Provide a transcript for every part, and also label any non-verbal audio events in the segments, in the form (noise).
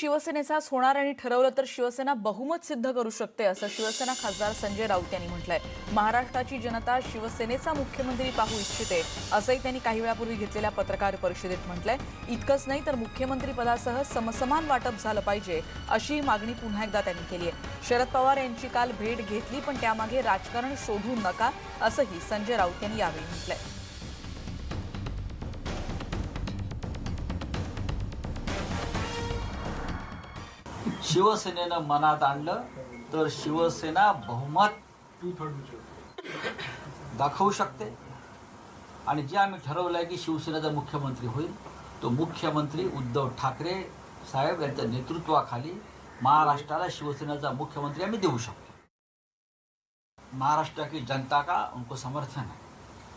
शिवसेनेचाच होणार आणि ठरवलं तर शिवसेना बहुमत सिद्ध करू शकते असं शिवसेना खासदार संजय राऊत यांनी म्हटलंय. महाराष्ट्राची जनता शिवसेनेचा मुख्यमंत्री पाहू इच्छिते असंही त्यांनी काही वेळापूर्वी घेतलेल्या पत्रकार परिषदेत म्हटलंय. इतकंच नाही तर मुख्यमंत्री पदासह समसमान वाटप झालं पाहिजे अशी मागणी पुन्हा एकदा त्यांनी केली आहे. शरद पवार यांची काल भेट घेतली पण त्यामागे राजकारण शोधू नका असंही संजय राऊत यांनी यावेळी म्हटलंय. शिवसेनेनं मनात आणलं तर शिवसेना बहुमत दाखवू शकते. आणि जे आम्ही ठरवलं आहे की शिवसेनेचा मुख्यमंत्री होईल तो मुख्यमंत्री उद्धव ठाकरे साहेब यांच्या नेतृत्वाखाली महाराष्ट्राला शिवसेनेचा मुख्यमंत्री आम्ही देऊ शकतो. महाराष्ट्र की जनता का उनको समर्थन है.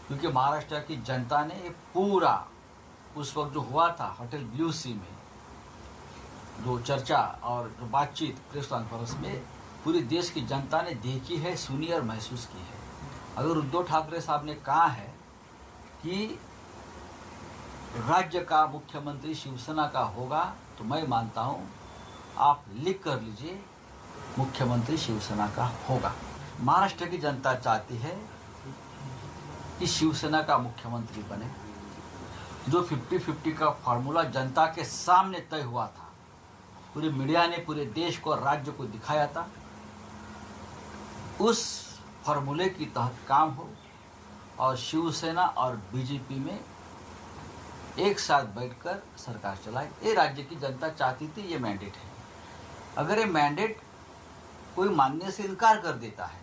क्योंकि महाराष्ट्र की जनता ने पूरा उस वक्त जो हुआ था होटल ब्लू सी में जो चर्चा और जो बातचीत प्रेस कॉन्फ्रेंस में पूरे देश की जनता ने देखी है, सुनी और महसूस की है। अगर उद्धव ठाकरे साहब ने कहा है कि राज्य का मुख्यमंत्री शिवसेना का होगा तो मैं मानता हूँ, आप लिख कर लीजिए, मुख्यमंत्री शिवसेना का होगा। महाराष्ट्र की जनता चाहती है कि शिवसेना का मुख्यमंत्री बने। जो 50-50 का फॉर्मूला जनता के सामने तय हुआ था पूरे मीडिया ने, पूरे देश को और राज्य को दिखाया था। उस फॉर्मूले की तहत काम हो और शिवसेना और बीजेपी में एक साथ बैठकर सरकार चलाए। ये राज्य की जनता चाहती थी ये मैंडेट है। अगर ये मैंडेट कोई मानने से इनकार कर देता है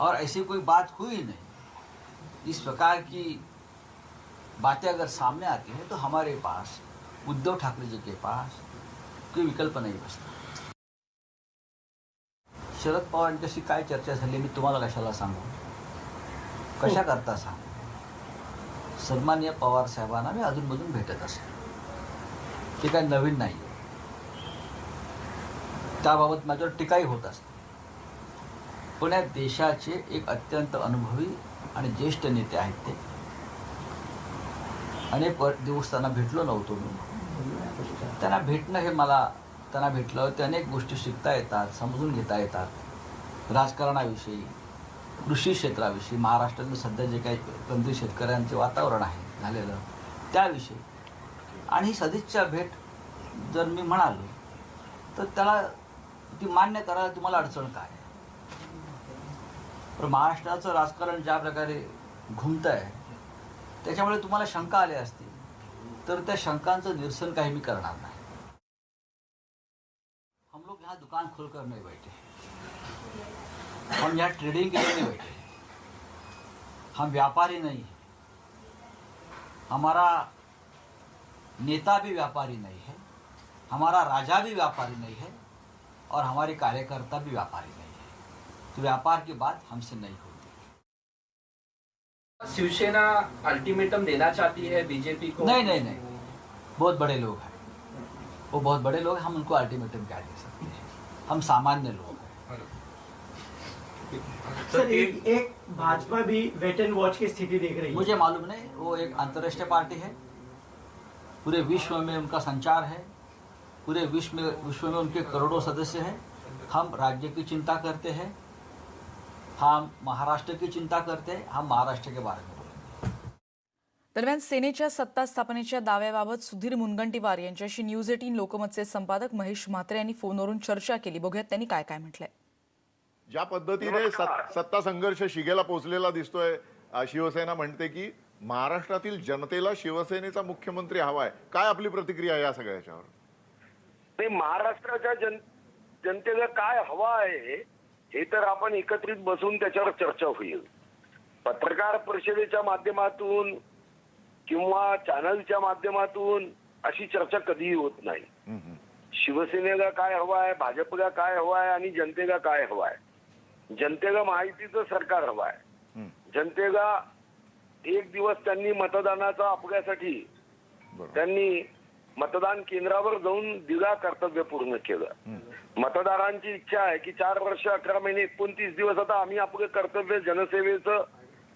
और ऐसी कोई बात हुई नहीं, इस प्रकार की बातें अगर सामने आती हैं तो हमारे पास, उद्धव ठाकरे जी के पास कोई विकल्प नाही बसला शरद पवार यांच्याशी काय चर्चा झाली मी तुम्हाला कशाला सांगू? कशा करता सांगू? सन्मान्य पवार साहेबांना मी अधूनमधून भेटत असतो. ते काय नवीन नाही. त्याबाबत माझ्यावर टीकाही होत असते. पण या देशाचे एक अत्यंत अनुभवी आणि ज्येष्ठ नेते आहेत ते. अनेक दिवस त्यांना भेटलो नव्हतो मी. त्यांना भेटणं हे मला त्यांना भेटलं ते अनेक गोष्टी शिकता येतात समजून घेता येतात. राजकारणाविषयी कृषी क्षेत्राविषयी महाराष्ट्रातलं सध्या जे काही कंदी शेतकऱ्यांचे वातावरण आहे झालेलं त्याविषयी. आणि ही सदिच्छा भेट जर मी म्हणालो तर त्याला ती मान्य करायला तुम्हाला अडचण काय? आहे? पण महाराष्ट्राचं राजकारण ज्या प्रकारे घुमत आहे त्याच्यामुळे तुम्हाला शंका आल्या असतील तर त्या शंकांचं निरसन काही मी करणार नाही. हम लोग यहाँ दुकान खोलकर नहीं बैठे हम यहाँ ट्रेडिंग के लिए नहीं बैठे हम व्यापारी नहीं हैं। हमारा नेता भी व्यापारी नहीं है हमारा राजा भी व्यापारी नहीं है और हमारे कार्यकर्ता भी व्यापारी नहीं है। तो व्यापार की बात हमसे नहीं होगी। शिवसेना अल्टीमेटम देना चाहती है बीजेपी को? नहीं नहीं नहीं। बहुत बड़े लोग हैं। वो बहुत बड़े लोग हम उनको अल्टीमेटम क्या दे सकते हैं? हम सामान्य लोग हैं। सर एक, एक भाजपा भी वेट एंड वॉच की स्थिति देख रही है। मुझे मालूम नहीं वो एक अंतर्राष्ट्रीय पार्टी है। पूरे विश्व में उनका संचार है। पूरे विश्व में विश्व में उनके करोड़ों सदस्य हैं। हम राज्य की चिंता करते हैं। हम महाराष्ट्र की चिंता करते हैं हम महाराष्ट्र के बारे में बोलेंगे दरम्यान सेनेच्या सत्ता स्थापनेच्या दाव्याबाबत सुधीर मुनगंटीवार यांच्याशी न्यूज एटीन लोकमतचे संपादक महेश म्हात्रे यांनी फोनवरून चर्चा केली. बघूयात त्यांनी काय काय म्हटलंय. ज्या पद्धतीने सत- सत्ता संघर्ष शिगेला पोहोचलेला दिसतोय शिवसेना म्हणते की महाराष्ट्रातील जनतेला शिवसेनेचा मुख्यमंत्री हवाय. काय आपली प्रतिक्रिया या सगळ्याच्यावर? महाराष्ट्राच्या जन जनतेला काय हवं आहे हे तर आपण एकत्रित बसून त्याच्यावर चर्चा होईल. पत्रकार परिषदेच्या माध्यमातून किंवा चॅनलच्या माध्यमातून अशी चर्चा कधीही होत नाही. शिवसेनेला काय हवं आहे भाजपला काय हवं आहे आणि जनतेला काय हवं आहे जनतेला माहितीचं सरकार हवं आहे हम्म. जनतेला एक दिवस त्यांनी मतदानाचा आपल्यासाठी त्यांनी मतदान केंद्रावर जाऊन दिला कर्तव्य पूर्ण केलं. मतदारांची इच्छा आहे की चार वर्ष अकरा महिने एकोणतीस दिवस आता आम्ही आपलं कर्तव्य जनसेवेचं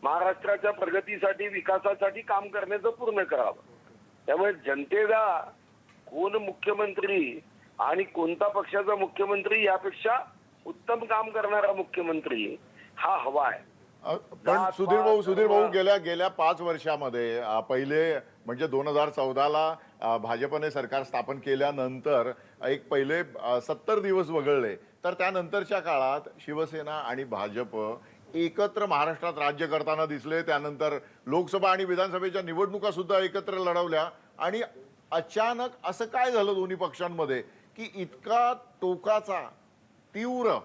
महाराष्ट्राच्या प्रगतीसाठी विकासासाठी काम करण्याचं पूर्ण करावं. त्यामुळे जनतेला कोण मुख्यमंत्री आणि कोणता पक्षाचा मुख्यमंत्री यापेक्षा उत्तम काम करणारा मुख्यमंत्री हा हवा आहे. पण सुधीर भाऊ सुधीर भाऊ गेल्या गेल्या पाच वर्षामध्ये पहिले म्हणजे दोन हजार चौदाला भाजपने सरकार स्थापन केल्यानंतर एक पहिले सत्तर दिवस वगळले तर त्यानंतरच्या काळात शिवसेना आणि भाजप एकत्र महाराष्ट्रात राज्य करताना दिसले. त्यानंतर लोकसभा आणि विधानसभेच्या निवडणुका सुद्धा एकत्र लढवल्या. आणि अचानक असं काय झालं दोन्ही पक्षांमध्ये? की इतका टोकाचा तीव्र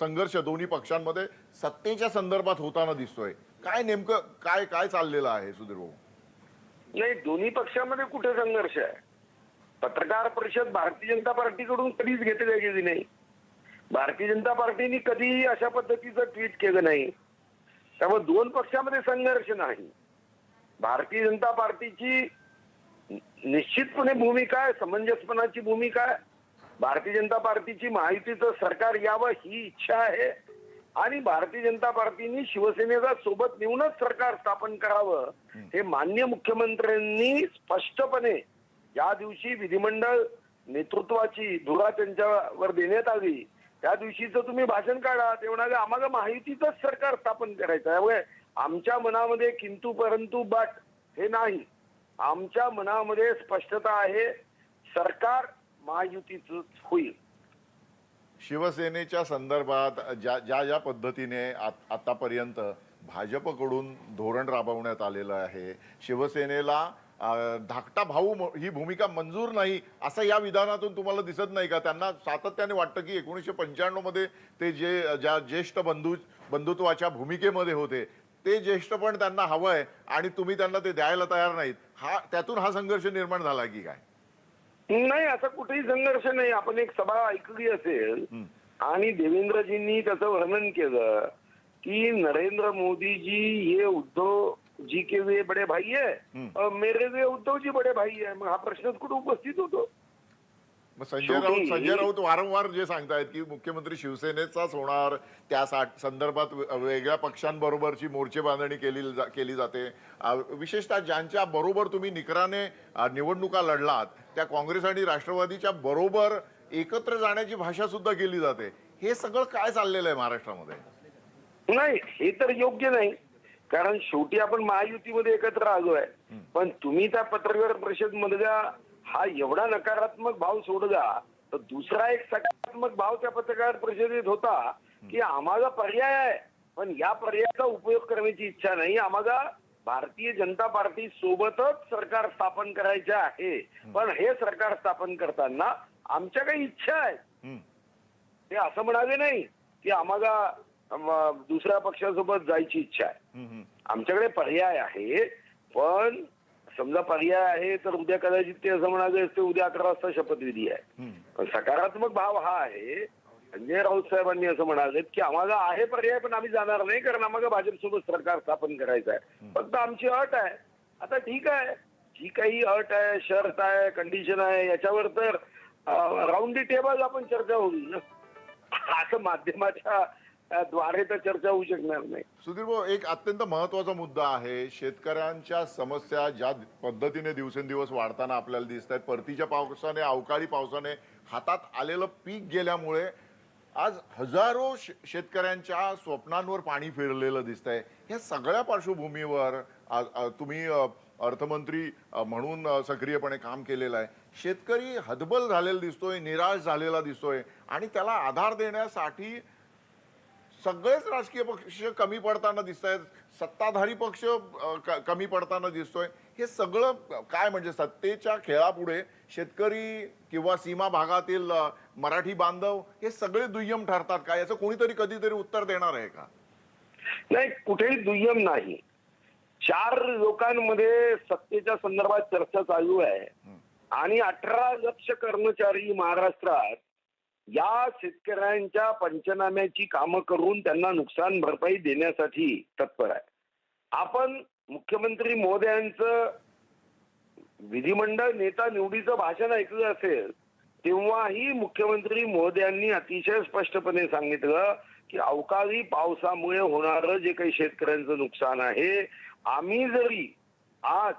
संघर्ष दोन्ही पक्षांमध्ये सत्तेच्या संदर्भात होताना दिसतोय. काय नेमकं काय काय चाललेलं आहे सुधीर भाऊ नाही दोन्ही पक्षामध्ये कुठे संघर्ष आहे? पत्रकार परिषद भारतीय जनता पार्टीकडून कधीच घेतली गेली नाही. भारतीय जनता पार्टीने कधीही अशा पद्धतीचं ट्विट केलं नाही. त्यामुळे दोन पक्षामध्ये संघर्ष नाही. भारतीय जनता पार्टीची निश्चितपणे भूमिका आहे समंजसपणाची भूमिका आहे. भारतीय जनता पार्टीची माहितीचं सरकार यावं ही इच्छा आहे. आणि भारतीय जनता पार्टीने शिवसेनेचा सोबत नेऊनच सरकार स्थापन करावं हे मान्य मुख्यमंत्र्यांनी स्पष्टपणे ज्या दिवशी विधिमंडळ नेतृत्वाची धुरा त्यांच्यावर देण्यात आली त्या दिवशीचं तुम्ही भाषण काढा. ते म्हणाले आम्हाला माहितीचंच सरकार स्थापन करायचं आहे. त्यामुळे आमच्या मनामध्ये किंतु परंतु बट हे नाही. आमच्या मनामध्ये स्पष्टता आहे सरकार महायुतीच होईल. शिवसेनेच्या संदर्भात ज्या ज्या ज्या पद्धतीने आत- आतापर्यंत भाजपकडून धोरण राबवण्यात आलेलं आहे शिवसेनेला धाकटा भाऊ ही भूमिका मंजूर नाही असं या विधानातून तुम्हाला दिसत नाही का? त्यांना सातत्याने वाटतं की एकोणीसशे पंच्याण्णवमध्ये ते जे ज्या ज्येष्ठ बंधू बंधुत्वाच्या भूमिकेमध्ये होते ते ज्येष्ठ पण त्यांना हवंय आणि तुम्ही त्यांना ते द्यायला तयार नाहीत. हा त्यातून हा संघर्ष निर्माण झाला की काय? नाही असा कुठेही संघर्ष नाही. आपण एक सभा ऐकली असेल आणि देवेंद्रजींनी त्याचं वर्णन केलं की नरेंद्र मोदी जी ये उद्धव जी के वे बडे भाई है और मेरे वे उद्धव जी बडे भाई है मग हा प्रश्नच कुठे उपस्थित होतो। मग संजय राऊत संजय राऊत वारंवार जे सांगतायत की मुख्यमंत्री शिवसेनेचाच होणार त्या संदर्भात वेगळ्या पक्षांबरोबरची मोर्चे बांधणी केली जा- केली जाते. विशेषतः ज्यांच्या बरोबर तुम्ही निकराने निवडणुका लढलात त्या काँग्रेस आणि राष्ट्रवादीच्या बरोबर एकत्र जाण्याची भाषा सुद्धा केली जाते. हे सगळं काय चाललेलं आहे महाराष्ट्रामध्ये? नाही हे तर योग्य नाही. कारण शेवटी आपण महायुतीमध्ये एकत्र आलोय. पण तुम्ही त्या पत्रकार परिषद मधल्या हा एवढा नकारात्मक भाव सोडला तर दुसरा एक सकारात्मक भाव त्या पत्रकार परिषदेत होता की आम्हाला पर्याय आहे. पण या पर्यायाचा उपयोग करण्याची इच्छा नाही. आम्हाला भारतीय जनता पार्टी सोबतच सरकार स्थापन करायचे आहे. पण हे सरकार स्थापन करताना आमच्या काही इच्छा आहेत. ते असं म्हणाले नाही की आम्हाला दुसऱ्या पक्षासोबत जायची इच्छा आहे. आमच्याकडे पर्याय आहे पण समजा पर्याय आहे तर उद्या कदाचित ते असं म्हणाले असते उद्या अकरा वाजता शपथविधी आहे. पण सकारात्मक भाव हा आहे संजय राऊत साहेबांनी असं म्हणाले की आम्हाला आहे पर्याय पण आम्ही जाणार नाही कारण आम्हाला भाजपसोबत सरकार स्थापन करायचं आहे. फक्त आमची अट आहे. आता ठीक आहे. जी काही अट आहे शर्त आहे कंडिशन आहे याच्यावर तर राऊंड दी टेबल आपण चर्चा होईल ना. (laughs) असं माध्यमाच्या द्वारे तर चर्चा होऊ शकणार नाही. सुधीर भाऊ एक अत्यंत महत्त्वाचा मुद्दा आहे. शेतकऱ्यांच्या समस्या ज्या पद्धतीने दिवसेंदिवस वाढताना आपल्याला दिसत आहेत परतीच्या पावसाने अवकाळी पावसाने हातात आलेलं पीक गेल्यामुळे आज हजारो शेतकऱ्यांच्या स्वप्नांवर पाणी फिरलेलं दिसतंय. ह्या सगळ्या पार्श्वभूमीवर तुम्ही अर्थमंत्री म्हणून सक्रियपणे काम केलेलं आहे. शेतकरी हतबल झालेला दिसतोय निराश झालेला दिसतोय आणि त्याला आधार देण्यासाठी सगळेच राजकीय पक्ष कमी पडताना दिसत आहेत सत्ताधारी पक्ष कमी पडताना दिसतोय. हे सगळं काय म्हणजे सत्तेच्या खेळापुढे शेतकरी किंवा सीमा भागातील मराठी बांधव हे सगळे दुय्यम ठरतात का? याचं कोणीतरी कधीतरी उत्तर देणार आहे का? नाही कुठेही दुय्यम नाही. चार लोकांमध्ये सत्तेच्या संदर्भात चर्चा चालू आहे. आणि अठरा लक्ष कर्मचारी महाराष्ट्रात या शेतकऱ्यांच्या पंचनाम्याची कामं करून त्यांना नुकसान भरपाई देण्यासाठी तत्पर आहे. आपण मुख्यमंत्री मोदयांचं विधिमंडळ नेता निवडीचं भाषण ऐकलं असेल तेव्हाही मुख्यमंत्री महोदयांनी अतिशय स्पष्टपणे सांगितलं की अवकाळी पावसामुळे होणारं जे काही शेतकऱ्यांचं नुकसान आहे आम्ही जरी आज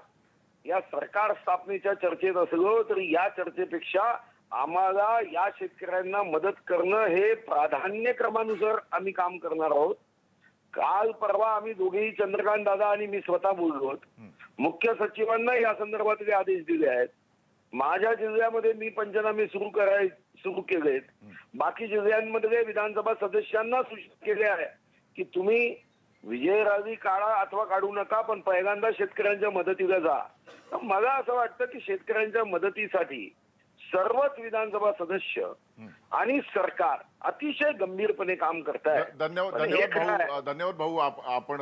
या सरकार स्थापनेच्या चर्चेत असलो तरी या चर्चेपेक्षा आम्हाला या शेतकऱ्यांना मदत करणं हे प्राधान्य क्रमानुसार आम्ही काम करणार आहोत. काल परवा आम्ही दोघेही चंद्रकांत दादा आणि मी स्वतः बोललो मुख्य सचिवांना या संदर्भातले आदेश दिले आहेत. माझ्या जिल्ह्यामध्ये मी पंचनामे सुरू कराय सुरू केलेत. बाकी जिल्ह्यांमध्ये विधानसभा सदस्यांना सूचित केले आहे की तुम्ही विजयराजी काढा अथवा काढू नका पण पहिल्यांदा शेतकऱ्यांच्या मदतीला जा. मला असं वाटतं की शेतकऱ्यांच्या मदतीसाठी सर्वच विधानसभा सदस्य आणि सरकार अतिशय गंभीरपणे काम करतायत धन्यवाद धन्यवाद. भाऊ धन्यवाद भाऊ आप- आपण